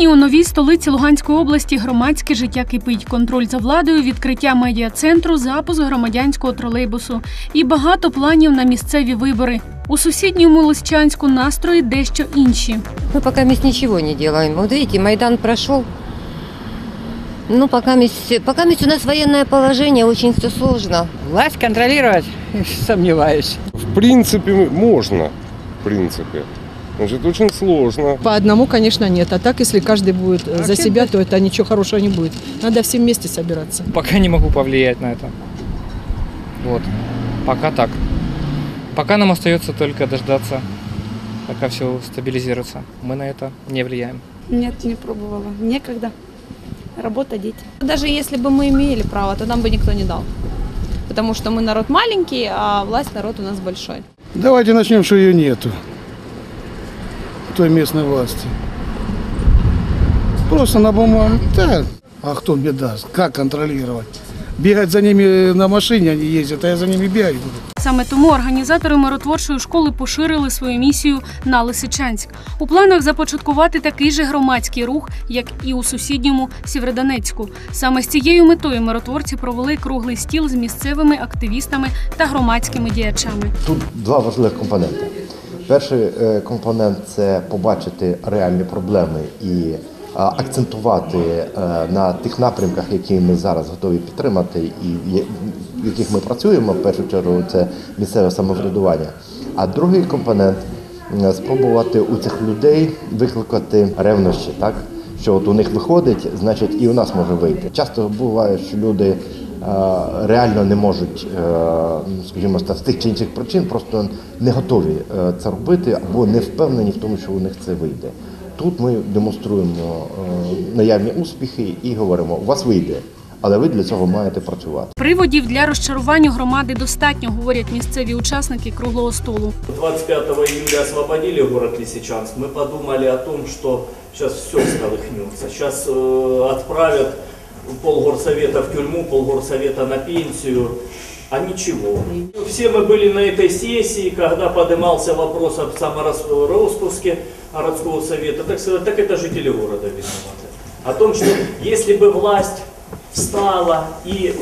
Сьогодні у новій столиці Луганської області громадське життя кипить. Контроль за владою, відкриття медіа-центру, запуск громадянського тролейбусу і багато планів на місцеві вибори. У сусідньому Лисичанську настрої дещо інші. Мы пока мест ничего не делаем. Вот видите, Майдан прошел. Ну, пока мест, пока мест у нас военное положение, очень все сложно. Власть контролировать, сомневаюсь. В принципе, можно. В принципе. Значит, очень сложно. По одному, конечно, нет. А так, если каждый будет э, за себя, то это ничего хорошего не будет. Надо всем вместе собираться. Пока не могу повлиять на это. Вот. Пока так. Пока нам остается только дождаться, пока все стабилизируется. Мы на это не влияем. Нет, не пробовала. Некогда. Работа, дети. Даже если бы мы имели право, то нам бы никто не дал. Потому что мы народ маленький, а власть народ у нас большой. Давайте начнем, что ее нету. Той местной власти. Просто на бумаге. Да. А кто мне даст? Как контролировать? Бегать за ними на машине они ездят, а я за ними бегать буду. Саме тому організатори миротворчої школи поширили свою місію на Лисичанськ. У планах започаткувати такий же громадський рух, як і у сусідньому Сєвєродонецьку. Саме з цією метою миротворці провели круглий стіл з місцевими активістами та громадськими діячами. Тут два важливих компоненти. Перший е, компонент це побачити реальні проблеми і акцентувати е, на тих напрямках, які ми зараз готові підтримати, і в яких ми працюємо. В першу чергу це місцеве самоврядування. А другий компонент е, спробувати у цих людей викликати ревнощі, так що от у них виходить, значить і у нас може вийти. Часто буває, що люди е, реально не можуть, е, ну, скажімо, з тих чи інших причин просто не готові е, це робити або не впевнені в тому, що у них це вийде. Тут ми демонструємо е, наявні успіхи і говоримо, у вас вийде, але ви для цього маєте працювати. Приводів для розчарування громади достатньо, говорять місцеві учасники круглого столу. 25 июля освободили город Лисичанск, мы подумали о том, что сейчас все сколыхнется. Сейчас э, отправят полгорсовета в тюрьму, полгорсовета на пенсию. А ничего. Все мы были на этой сессии, когда поднимался вопрос об самораспуске городского совета. Так сказать, так это жители города виноваты. О том, что если бы власть встала и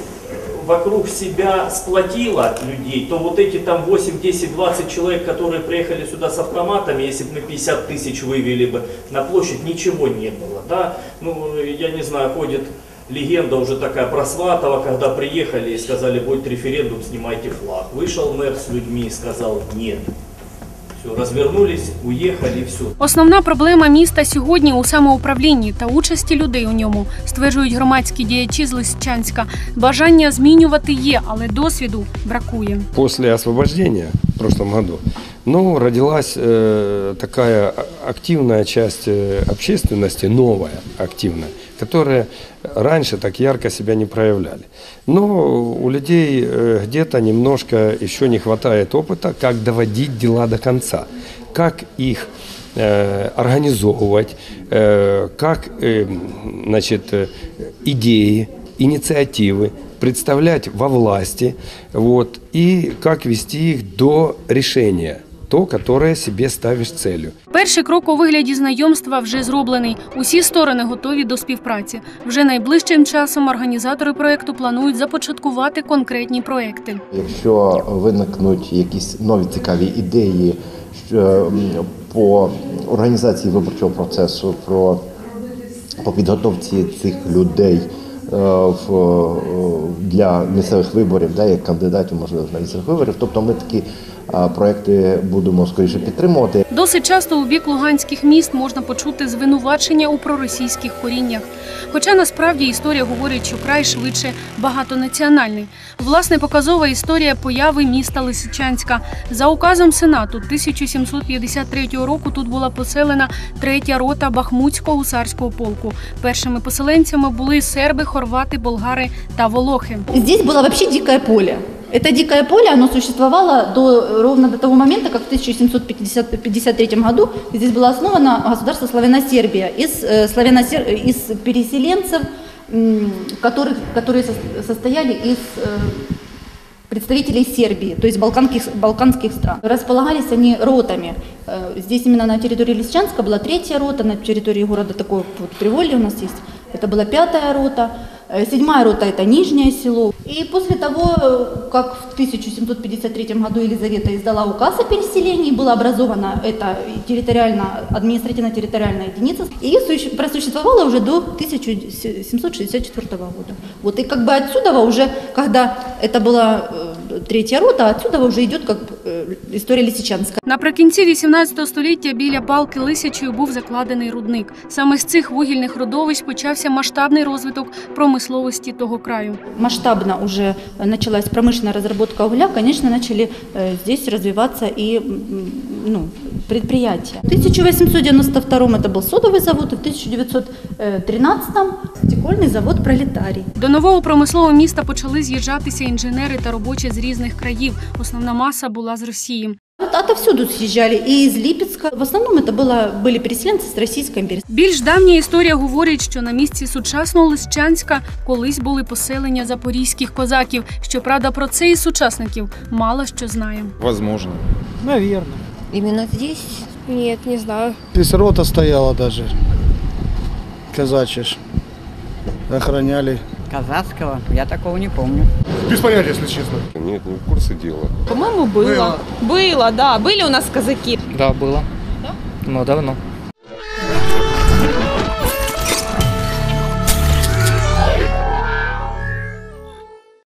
вокруг себя сплотила людей, то вот эти там 8, 10, 20 человек, которые приехали сюда с автоматами, если бы мы 50 тысяч вывели бы на площадь, ничего не было. Да? Ну, я не знаю, ходит легенда уже такая про Сватова, когда приехали и сказали, будет референдум, снимайте флаг. Вышел мэр с людьми и сказал, нет. Все, развернулись, уехали, все. Основна проблема міста сьогодні у самоуправлінні та участі людей у ньому, стверджують громадські діячі з Лисичанська. Бажання змінювати є, але досвіду бракує. После освобождения в прошлом году, ну, родилась э, такая активная часть э, общественности, новая, активная, которая раньше так ярко себя не проявляли. Но у людей э, где-то немножко еще не хватает опыта, как доводить дела до конца, как их э, организовывать, э, как э, значит, э, идеи, инициативы представлять во власти вот, и как вести их до решения, то, которое себе ставишь целью. Перший крок у вигляді знайомства вже зроблений. Усі сторони готові до співпраці. Вже найближчим часом організатори проекту планують започаткувати конкретні проекти. Якщо виникнуть якісь нові цікаві ідеї по організації виборчого процесу, про по підготовці цих людей е, в, е, для місцевих виборів, да, як кандидатів, можливо, на місцевих виборів, тобто ми такі проекти будемо скоріше підтримувати. Досить часто у бік луганських міст можна почути звинувачення у проросійських коріннях. Хоча насправді історія говорить, що край швидше багатонаціональний. Власне, показова історія появи міста Лисичанська. За указом Сенату 1753 року тут була поселена третя рота Бахмутського гусарського полку. Першими поселенцями були серби, хорвати, болгари та волохи. Здесь было вообще дикое поле. Это дикое поле, оно существовало до, ровно до того момента, как в 1753 году здесь было основано государство Славяно-Сербия из, э, из переселенцев, которых, которые сос- состояли из э, представителей Сербии, то есть балканских, балканских стран. Располагались они ротами. Э, Здесь именно на территории Лисичанска была третья рота, на территории города такое вот Приволье у нас есть. Это была пятая рота. Э, Седьмая рота – это Нижнее село. И после того, э, как в 1753 году Елизавета издала указ о переселении, была образована эта территориально, административно-территориальная единица, и суще- просуществовала уже до 1764 года. Вот, и как бы отсюда уже, когда это была э, третья рота, отсюда уже идет как э, история Лисичанська. Наприкінці 18 століття біля балки Лисячої був закладений рудник. Саме з цих вугільних родовищ почався масштабний розвиток промисловості того краю. масштабно вже почалась промислова розробка угля, звісно, почали э, здесь развиваться и ну, предприятия. В 1892 это был содовый завод, и в 1913 стекольный завод «Пролетарий». До нового промислового міста почали з'їжджатися інженери та робочі з різних країв. Основна маса була з Росії. Вот Отовсюду съезжали, и из Липецка. В основном это было, были переселенцы с Российской империи. Більш давня історія говорить, що на місці сучасного Лисчанська колись були поселення запорізьких козаків. Щоправда, про це із сучасників мало що знаємо. Возможно. Наверное. Именно здесь Ні, не знаю. Здесь рота стояла даже. Казачья ж. Охраняли. Казацкого я такого не помню. Без понятия, если честно. Нет, не в курсе дела. По-моему, было. Было, да. Были у нас казаки. Да, было. Да? Но давно.